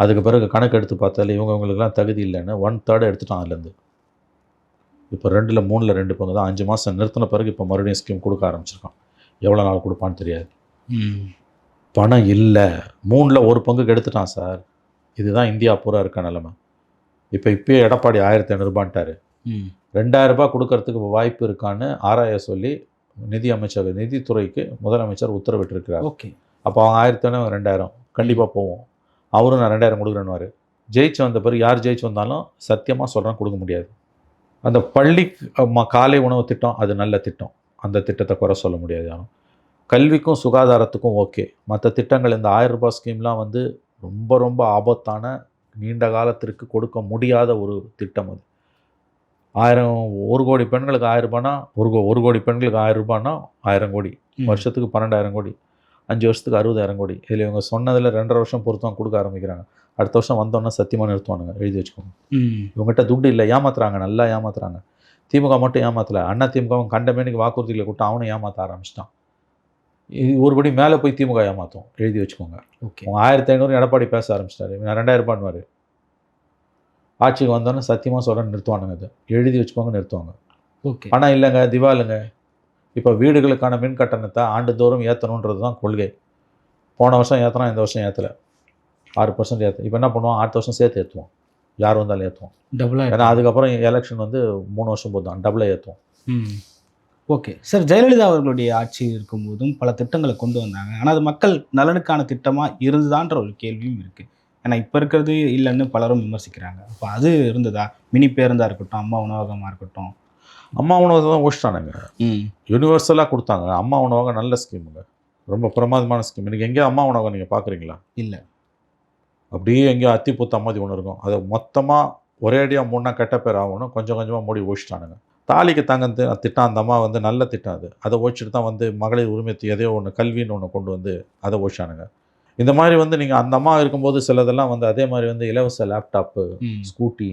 அதுக்கு பிறகு கணக்கு எடுத்து பார்த்தாலே இவங்க இவங்களுக்குலாம் தகுதி இல்லைன்னு ஒன் தேர்டு எடுத்துட்டான் அதுலேருந்து. இப்போ ரெண்டில் மூணில் ரெண்டு பங்கு தான். அஞ்சு மாதம் நிறுத்தின பிறகு இப்போ மறுபடியும் ஸ்கீம் கொடுக்க ஆரம்பிச்சிருக்கான். எவ்வளோ நாள் கொடுப்பான்னு தெரியாது. பணம் இல்லை. மூணில் ஒரு பங்குக்கு எடுத்துட்டான் சார். இதுதான் இந்தியா பூரா இருக்க நிலமை. இப்போ இப்பயே எடப்பாடி ஆயிரத்தி ஐநூறுபான்ட்டாரு ரூபாய் கொடுக்கறதுக்கு வாய்ப்பு இருக்கான்னு ஆராய சொல்லி நிதி அமைச்சர் நிதித்துறைக்கு முதலமைச்சர் உத்தரவிட்டிருக்கிறார். ஓகே. அப்போ அவங்க ஆயிரத்தி ஐநூறு ரெண்டாயிரம். கண்டிப்பாக போவோம். அவரும் நான் ரெண்டாயிரம் கொடுக்குறேன்னு ஜெயிச்சு வந்த பிறகு யார் ஜெயிச்சு வந்தாலும் சத்தியமாக சொல்கிறேன் கொடுக்க முடியாது. அந்த பள்ளி காலை உணவு திட்டம் அது நல்ல திட்டம். அந்த திட்டத்தை குறை சொல்ல முடியாது யாரும். கல்விக்கும் சுகாதாரத்துக்கும் ஓகே. மற்ற திட்டங்கள் இந்த ஆயிரம் ரூபாய் ஸ்கீம்லாம் வந்து ரொம்ப ரொம்ப ஆபத்தான நீண்ட காலத்திற்கு கொடுக்க முடியாத ஒரு திட்டம் அது. ஆயிரம் ஒரு கோடி பெண்களுக்கு ஆயிரம் ரூபாய்னா ஒரு கோ ஒரு கோடி பெண்களுக்கு ஆயிரம் ரூபாய்னா ஆயிரம் கோடி. வருஷத்துக்கு பன்னெண்டாயிரம் கோடி. அஞ்சு வருஷத்துக்கு அறுபதாயிரம் கோடி. இதில் இவங்க சொன்னதில் ரெண்டரை வருஷம் பொறுத்தவங்க கொடுக்க ஆரம்பிக்கிறாங்க. அடுத்த வருஷம் வந்தோன்னே சத்தியமாக நிறுத்துவானுங்க எழுதி வச்சுக்கோங்க. இவங்ககிட்ட துட்டு இல்லை ஏமாத்துறாங்க நல்லா ஏமாத்துறாங்க. திமுக மட்டும் ஏமாத்தல. அண்ணா திமுகவும் கண்டமேனிக்கு வாக்குறுதிகளை கூட்டம் அவனும் ஏமாற்ற ஆரம்பிச்சிட்டான். இது ஒருபடி மேலே போய் திமுக ஏமாற்றும் எழுதி வச்சுக்கோங்க. ஓகே. ஆயிரத்தி ஐநூறு எடப்பாடி பேச ஆரம்பிச்சிட்டாரு. நான் ரெண்டாயிரம் ரூபான்னுவார் ஆட்சிக்கு வந்தோன்னே சத்தியமாக சொல்கிறேன் நிறுத்துவானுங்க அதை எழுதி வச்சுக்கோங்க நிறுத்துவாங்க. ஓகே. பணம் இல்லைங்க திவாலுங்க. இப்போ வீடுகளுக்கான மின் கட்டணத்தை ஆண்டுதோறும் ஏற்றணுன்றது தான் கொள்கை. போன வருஷம் ஏற்றுறோம் இந்த வருஷம் ஏற்றலை ஆறு பர்சன்ட் ஏற்ற இப்போ என்ன பண்ணுவோம் அடுத்த வருஷம் சேர்த்து ஏற்றுவோம் யார் வந்தாலும் ஏற்றுவோம் டபுளாக ஏன்னா அதுக்கப்புறம் எலெக்ஷன் வந்து மூணு வருஷம் போதும் டபுளாக ஏற்றுவோம் ம். ஓகே. சார் ஜெயலலிதா அவர்களுடைய ஆட்சி இருக்கும்போதும் பல திட்டங்களை கொண்டு வந்தாங்க. ஆனால் அது மக்கள் நலனுக்கான திட்டமாக இருந்ததான்ற ஒரு கேள்வியும் இருக்குது ஏன்னா இப்போ இருக்கிறது இல்லைன்னு பலரும் விமர்சிக்கிறாங்க. அப்போ அது இருந்ததா? மினி பேருந்தாக இருக்கட்டும் அம்மா உணவகமாக இருக்கட்டும். அம்மா உணவு தான் ஒழிச்சிட்டானுங்க ம். யூனிவர்சலாக கொடுத்தாங்க. அம்மா உணவகம் நல்ல ஸ்கீமுங்க ரொம்ப பிரமாதமான ஸ்கீம் இன்றைக்கி எங்கேயோ அம்மா உணவகம் நீங்கள் பார்க்குறீங்களா இல்லை. அப்படியே எங்கேயோ அத்தி பூத்த மாதிரி ஒன்று இருக்கும். அதை மொத்தமாக ஒரேடியாக மூணா கெட்ட பேர் ஆகணும் கொஞ்சம் கொஞ்சமாக மூடி ஒழிச்சிட்டானுங்க தாலிக்கு தங்க திட்டம் அந்த அம்மா வந்து நல்ல திட்டம் அது. அதை ஒழிச்சிட்டு தான் வந்து மகளிர் உரிமை எதையோ ஒன்று கல்வின்னு ஒன்று கொண்டு வந்து அதை ஒழிச்சானுங்க இந்த மாதிரி வந்து நீங்கள் அந்த அம்மா இருக்கும்போது சிலதெல்லாம் வந்து அதே மாதிரி வந்து இலவச லேப்டாப்பு ஸ்கூட்டி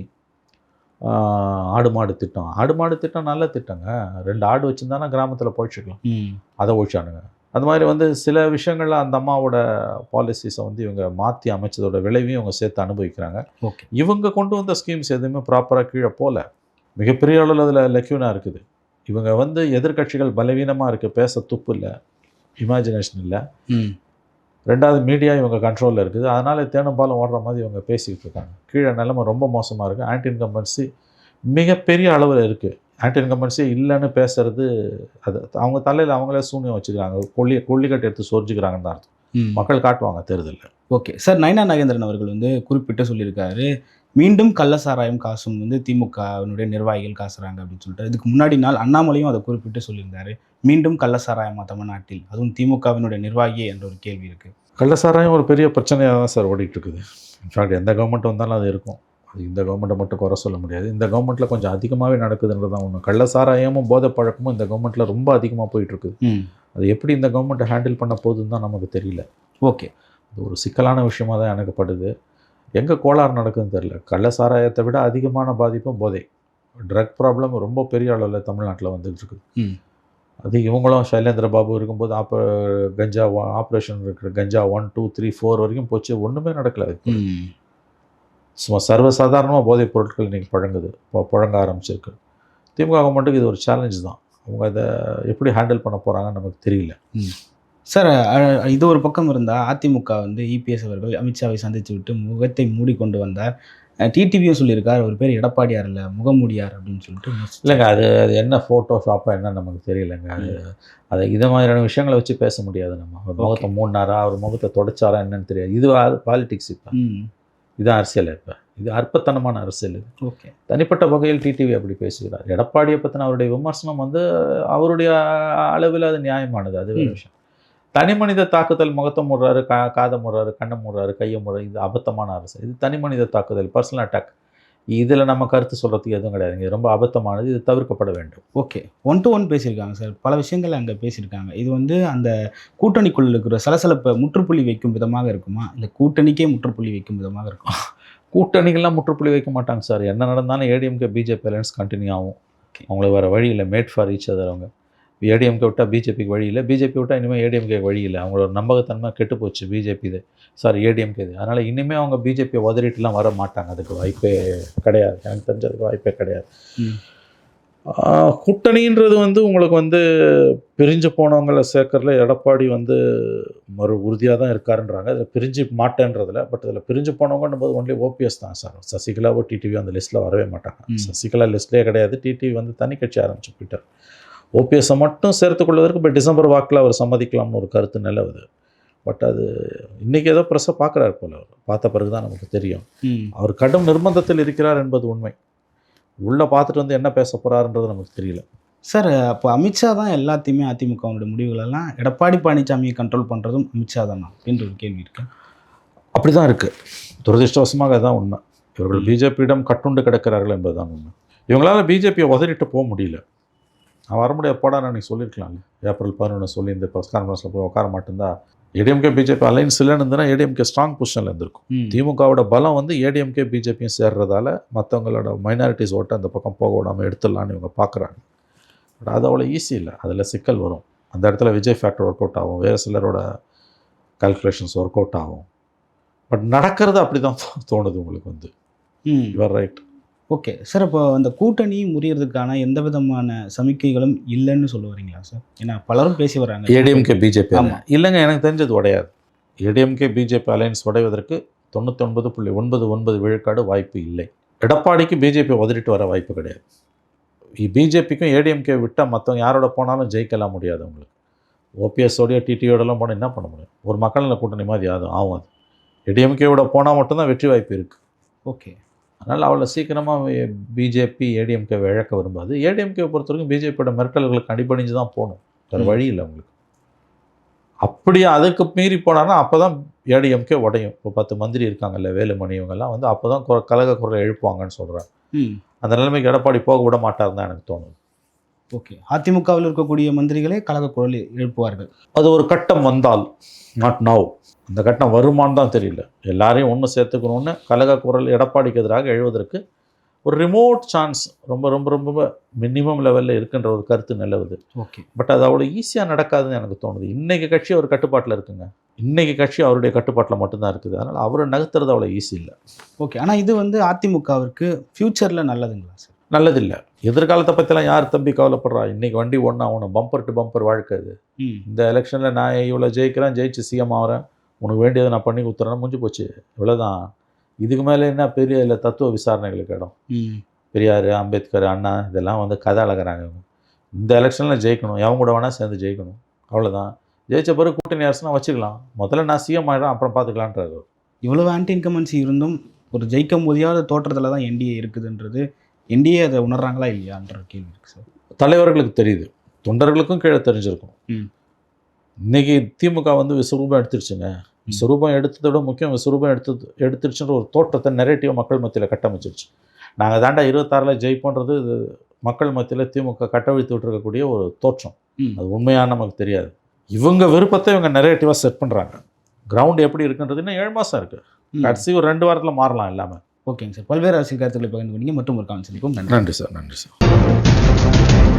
ஆடு மாடு திட்டம். ஆடு மாடு திட்டம் நல்ல திட்டங்க. ரெண்டு ஆடு வச்சுருந்தானா கிராமத்தில் போயிட்டுருக்கலாம் ம். அதை ஒழிச்சானுங்க அது மாதிரி வந்து சில விஷயங்கள்ல அந்த அம்மாவோட பாலிசிஸை வந்து இவங்க மாற்றி அமைச்சதோட விளைவையும் இவங்க சேர்த்து அனுபவிக்கிறாங்க. இவங்க கொண்டு வந்த ஸ்கீம்ஸ் எதுவுமே ப்ராப்பராக கீழே போகல மிகப்பெரிய அளவில் அதில் லெக்யூனாக இருக்குது. இவங்க வந்து எதிர்க்கட்சிகள் பலவீனமாக இருக்குது பேச துப்பு இல்லை இமேஜினேஷன் இல்லை. ம். ரெண்டாவது மீடியா இவங்க கண்ட்ரோலில் இருக்குது. அதனால் தேனும் பாலும் ஓடுற மாதிரி இவங்க பேசிக்கிட்டு இருக்காங்க. கீழே நிலைமை ரொம்ப மோசமாக இருக்குது ஆன்டி இன்கம்பன்சி மிகப்பெரிய அளவில் இருக்குது ஆன்டி இன்கம்பன்சி இல்லைன்னு பேசுறது அது அவங்க தலையில் அவங்களே சூன்யம் வச்சுக்கிறாங்க. கொல்லி கொல்லிக்கட்டை எடுத்து சொரிஞ்சுக்கிறாங்கன்னு தான் அர்த்தம். மக்கள் காட்டுவாங்க தேர்தலில். ஓகே. சார் நயனா நாகேந்திரன் அவர்கள் வந்து குறிப்பிட்டு சொல்லியிருக்காரு மீண்டும் கள்ளசாராயம் காசும் வந்து திமுகவினுடைய நிர்வாகிகள் காசுறாங்க அப்படின்னு சொல்லிட்டு இதுக்கு முன்னாடி நாள் அண்ணாமலையும் அதை குறிப்பிட்டு சொல்லியிருந்தாரு. மீண்டும் கள்ளசாராயமா தமிழ்நாட்டில்? அதுவும் திமுகவினுடைய நிர்வாகியே என்ற ஒரு கேள்வி இருக்கு. கள்ளசாராயம் ஒரு பெரிய பிரச்சனையாக தான் சார் ஓடிட்டு இருக்குது இன்ஃபேக்ட் எந்த கவர்மெண்ட் வந்தாலும் அது இருக்கும். அது இந்த கவர்மெண்ட்டை மட்டும் குறை சொல்ல முடியாது. இந்த கவர்மெண்ட்டில் கொஞ்சம் அதிகமாகவே நடக்குதுன்றது தான் ஒன்று கள்ளசாராயமும் போதை பழக்கமும் இந்த கவர்மெண்ட்டில் ரொம்ப அதிகமாக போயிட்டு இருக்குது ம். அது எப்படி இந்த கவர்மெண்ட்டை ஹேண்டில் பண்ண போகுதுன்னு தான் நமக்கு தெரியல. ஓகே. அது ஒரு சிக்கலான விஷயமா தான் எனக்கு படுது எங்கே கோளாறு நடக்குதுன்னு தெரியல. கள்ள சாராயத்தை விட அதிகமான பாதிப்பும் போதை. ட்ரக் ப்ராப்ளம் ரொம்ப பெரிய அளவில் தமிழ்நாட்டில் வந்துட்டு இருக்குது. ம். அது இவங்களும் சைலேந்திர பாபு இருக்கும்போது ஆப்ப கஞ்சா ஆப்ரேஷன் இருக்கிற கஞ்சா ஒன் டூ த்ரீ ஃபோர் வரைக்கும் போச்சு. ஒன்றுமே நடக்கல சும்மா சர்வசாதாரணமாக போதைப் பொருட்கள் இன்றைக்கி பழங்குது. இப்போ புழங்க ஆரம்பிச்சிருக்கு. திமுக கவர்மெண்ட்டுக்கு இது ஒரு சேலஞ்ச் தான். அவங்க அதை எப்படி ஹேண்டில் பண்ண போகிறாங்கன்னு நமக்கு தெரியல. சார் இது ஒரு பக்கம் இருந்தால் அதிமுக வந்து இபிஎஸ் அவர்கள் அமித்ஷாவை சந்தித்து விட்டு முகத்தை மூடிக்கொண்டு வந்தார். டிடிவியும் சொல்லியிருக்கார் ஒரு பேர் எடப்பாடியார் இல்லை முகமூடியார் அப்படின்னு சொல்லிட்டு இல்லைங்க அது அது என்ன ஃபோட்டோ ஷாப்பாக என்ன நமக்கு தெரியலங்க. அது அதை இது மாதிரியான விஷயங்களை வச்சு பேச முடியாது நம்ம. ஒரு முகத்தை மூடினாரா அவர் முகத்தை தொடச்சாரா என்னன்னு தெரியாது. இது பாலிடிக்ஸ் இப்போ. இது அரசியல் இப்போ. இது அற்பத்தனமான அரசியல் இது. ஓகே. தனிப்பட்ட வகையில் டிடிவி அப்படி பேசுகிறார். எடப்பாடியை பற்றின அவருடைய விமர்சனம் வந்து அவருடைய அளவில் அது நியாயமானது. அது. விஷயம். தனி மனித தாக்குதல் முகத்தை மூடுறாரு கா காதை மூடுறாரு கண்ணை மூடுறாரு கையை மூடுறாரு இது அபத்தமான அரசு. இது தனி மனித தாக்குதல் பர்சனல் அட்டாக் இதில் நம்ம கருத்து சொல்கிறதுக்கு எதுவும் கிடையாது. இது ரொம்ப அபத்தமானது இது தவிர்க்கப்பட வேண்டும். ஓகே ஒன் டு ஒன் பேசியிருக்காங்க சார் பல விஷயங்கள் அங்கே பேசியிருக்காங்க. இது வந்து அந்த கூட்டணிக்குள்ள இருக்கிற சலசலப்பை முற்றுப்புள்ளி வைக்கும் விதமாக இருக்குமா? இல்லை கூட்டணிக்கே முற்றுப்புள்ளி வைக்கும் விதமாக இருக்குமா? கூட்டணிகள்லாம் முற்றுப்புள்ளி வைக்க மாட்டாங்க சார் என்ன நடந்தாலும் ஏடிஎம்கே பிஜேபி அலையன்ஸ் கண்டினியூ ஆகும். அவங்களுக்கு வேறு வழி இல்லை. மேட் ஃபார் ஈச் அதர் அவங்க. ஏடிஎம்கே விட்டால் பிஜேபிக்கு வழி இல்லை. பிஜேபி விட்டால் இனிமேல் ஏடிஎம்கே வழி இல்லை. அவங்களோட நம்பகத்தன்மை கெட்டு போச்சு பிஜேபி இது. சாரி ஏடிஎம்கே இது. அதனால் இனிமேல் அவங்க பிஜேபியை உதறிட்டுலாம் வர மாட்டாங்க. அதுக்கு வாய்ப்பே கிடையாது. எனக்கு தெரிஞ்சதுக்கு வாய்ப்பே கிடையாது. கூட்டணின்றது வந்து உங்களுக்கு வந்து பிரிஞ்சு போனவங்களை சேர்க்கறதுல எடப்பாடி வந்து மறு உறுதியாக தான் இருக்காருன்றாங்க. அதில் பிரிஞ்சு மாட்டேன்றதில்ல பட் அதில் பிரிஞ்சு போனவங்கன்னும் போது ஒன்லி ஓபிஎஸ் தான் சார். சசிகலாவோ டிடிவி அந்த லிஸ்ட்டில் வரவே மாட்டாங்க. சசிகலா லிஸ்ட்லேயே கிடையாது. டிடிவி வந்து தனி கட்சி ஆரம்பிச்சு போயிட்டார். ஓபிஎஸ்ஸை மட்டும் சேர்த்துக்கொள்வதற்கு இப்போ டிசம்பர் வாக்கில் அவர் சம்மதிக்கலாம்னு ஒரு கருத்து நிலவுது. பட் அது இன்றைக்கி ஏதோ ப்ரெஸ்ஸை பார்க்குறாரு போல அவர். பார்த்த பிறகு தான் நமக்கு தெரியும். அவர் கடும் நிர்பந்தத்தில் இருக்கிறார் என்பது உண்மை. உள்ளே பார்த்துட்டு வந்து என்ன பேச போகிறாருன்றது நமக்கு தெரியல. சார் அப்போ அமித்ஷா தான் எல்லாத்தையுமே அதிமுகவோட முடிவுகளெல்லாம் எடப்பாடி பழனிசாமியை கண்ட்ரோல் பண்ணுறதும் அமித்ஷா தானா? அப்படின்ற ஒரு கேள்வி இருக்கு. அப்படி தான் இருக்குது துரதிருஷ்டவசமாக அதுதான் உண்மை. இவர்கள் பிஜேபியிடம் கட்டுண்டு கிடக்கிறார்கள் என்பதுதான் உண்மை. இவங்களால பிஜேபியை உதறிட்டு போக முடியல. நான் வர முடியாது போடா நான் சொல்லியிருக்கலாம்ல ஏப்ரல் பதினொன்று சொல்லி இந்த ப்ரெஸ் கான்ஃபரன்ஸில் போய் உட்கார மாட்டேந்தா ஏடிஎம்கே பிஜேபி அலைன்ஸ் இல்லைன்னு இருந்ததுன்னா ஏடிஎம்கே ஸ்ட்ராங் பொசிஷனில் இருந்திருக்கும். திமுகவோட பலம் வந்து ஏடிஎம்கே பிஜேபியும் சேர்றதால மற்றவங்களோட மைனாரிட்டிஸ் ஓட்டை அந்த பக்கம் போக விடாமல் எடுத்துடலான்னு இவங்க பார்க்குறாங்க பட் அது அவ்வளோ ஈஸி இல்லை. அதில் சிக்கல் வரும். அந்த இடத்துல விஜய் ஃபேக்டர் ஒர்க் அவுட் ஆகும். வேறு சிலரோட கால்குலேஷன்ஸ் ஒர்க் அவுட் ஆகும். பட் நடக்கிறது அப்படி தான் தோணுது உங்களுக்கு வந்து. Your right okay. சார் இப்போ அந்த கூட்டணி முறியறதுக்கான எந்த விதமான சமிக்கைகளும் இல்லைன்னு சொல்ல வரீங்களா சார்? ஏன்னா பலரும் பேசி வராங்க ஏடிஎம்கே பிஜேபி ஆமா. இல்லைங்க எனக்கு தெரிஞ்சது உடையாது. ஏடிஎம்கே பிஜேபி அலையன்ஸ் உடைவதற்கு தொண்ணூத்தொன்பது புள்ளி ஒன்பது ஒன்பது விழுக்காடு வாய்ப்பு இல்லை. எடப்பாடிக்கு பிஜேபி உதறிட்டு வர வாய்ப்பு கிடையாது. பிஜேபிக்கும் ஏடிஎம்கே விட்டால் மற்றவங்க யாரோட போனாலும் ஜெயிக்கலாம் முடியாது அவங்களுக்கு. ஓபிஎஸோடைய டிடியோடலாம் போனால் என்ன பண்ண முடியும்? ஒரு மக்கள் நல கூட்டணி மாதிரி யாரும் ஆகும் அது. ஏடிஎம்கேவோட போனால் மட்டும்தான் வெற்றி வாய்ப்பு இருக்குது ஓகே. அதனால் அவ்வளோ சீக்கிரமாக பிஜேபி ஏடிஎம்கே இழக்க விரும்பாது. ஏடிஎம்கே பொறுத்த வரைக்கும் பிஜேபியோட மிரட்டல்களுக்கு அடிபணிஞ்சு தான் போகணும். வேறு. வழி இல்லை உங்களுக்கு அப்படி அதுக்கு மீறி போனான்னா அப்போ தான் ஏடிஎம்கே உடையும். இப்போ பத்து மந்திரி இருக்காங்கல்ல வேலுமணி இவங்கெல்லாம் வந்து அப்போ தான் கலக குரலை எழுப்புவாங்கன்னு சொல்கிறேன் ம். அந்த நிலைமைக்கு எடப்பாடி போக விட மாட்டார் தான் எனக்கு தோணுது. ஓகே. அதிமுகவில் இருக்கக்கூடிய மந்திரிகளே கழக குரல் எழுப்புவார்கள். அது ஒரு கட்டம் வந்தால் நாட் நவ் அந்த கட்டம் வருமான்னு தான் தெரியல. எல்லாரையும் ஒன்று சேர்த்துக்கணும்னு கலக குரல் எடப்பாடிக்கு எதிராக எழுவதற்கு ஒரு ரிமோட் சான்ஸ் ரொம்ப ரொம்ப ரொம்ப மினிமம் லெவலில் இருக்கின்ற ஒரு கருத்து நிலவுது. ஓகே. பட் அது அவ்வளோ ஈஸியாக நடக்காதுன்னு எனக்கு தோணுது. இன்னைக்கு கட்சி அவர் கட்டுப்பாட்டில் இருக்குங்க. இன்னைக்கு கட்சி அவருடைய கட்டுப்பாட்டில் மட்டும்தான் இருக்குது. அதனால் அவரை நகர்த்துறது அவ்வளோ ஈஸி இல்லை. ஓகே. ஆனால் இது வந்து அதிமுகவிற்கு ஃப்யூச்சரில் நல்லதுங்களா சார்? நல்லதில்லை. எதிர்காலத்தை பற்றிலாம் யார் தம்பி கவலைப்படுறா? இன்னைக்கு வண்டி ஒன்றா ஆகணும் பம்பர் டு பம்பர் வாழ்க்கை அது இந்த எலெக்ஷனில் நான் இவ்வளோ ஜெயிக்கிறேன் ஜெயிச்சு சிஎம் ஆகிறேன் உனக்கு வேண்டியதை நான் பண்ணி கொடுத்துறேன்னு முடிஞ்சு போச்சு. இவ்வளோதான் இதுக்கு மேலே என்ன பெரிய இல்லை தத்துவ விசாரணைகளுக்கு இடம். பெரியார் அம்பேத்கர் அண்ணா இதெல்லாம் வந்து கதை அழகிறாங்க இந்த எலெக்ஷனில் ஜெயிக்கணும். எவன் கூட வேணால் சேர்ந்து ஜெயிக்கணும். அவ்வளோதான் ஜெயிச்ச பிறகு கூட்டணி அரசுனா வச்சுக்கலாம். முதல்ல நான் சிஎம் ஆகிடும் அப்புறம் பார்த்துக்கலான்றாரு அவர். இவ்வளவு ஆன்டி இன்கமன்சி இருந்தும் ஒரு ஜெயிக்க முடியாத தோற்றத்தில் தான் என்டிஏ இருக்குதுன்றது என்டிஏ அதை உணர்றாங்களா இல்லையான்ற கேள்வி இருக்கு சார் தலைவர்களுக்கு தெரியுது. தொண்டர்களுக்கும் கீழே தெரிஞ்சிருக்கும். இன்னைக்கு திமுக வந்து விஸ்வரூபம் எடுத்துருச்சுங்க. விஸ்வரூபம் எடுத்ததை விட முக்கியம் விஸ்வரூபம் எடுத்து எடுத்துருச்சுன்ற ஒரு தோற்றத்தை நெரேட்டிவ் மக்கள் மத்தியில் கட்டமைச்சிருச்சு. நாங்கள் தாண்டா இருபத்தாறில் ஜெயிப்போன்றது இது மக்கள் மத்தியில் திமுக கட்டவிழ்த்து விட்டுருக்கக்கூடிய ஒரு தோற்றம். அது உண்மையான நமக்கு தெரியாது. இவங்க விருப்பத்தை இவங்க நெரேட்டிவாக செட் பண்ணுறாங்க கிரவுண்ட் எப்படி இருக்குன்றது இன்னும் ஏழு மாதம் இருக்குது. கடைசி ஒரு ரெண்டு வாரத்தில் மாறலாம் எல்லாமே ஓகேங்க சார். பல்வேறு அரசியல் கருத்துக்களை பகிர்ந்து கொண்டீங்க. மற்றும் ஒரு காவல் சந்திப்போம். நன்றி சார். நன்றி சார்.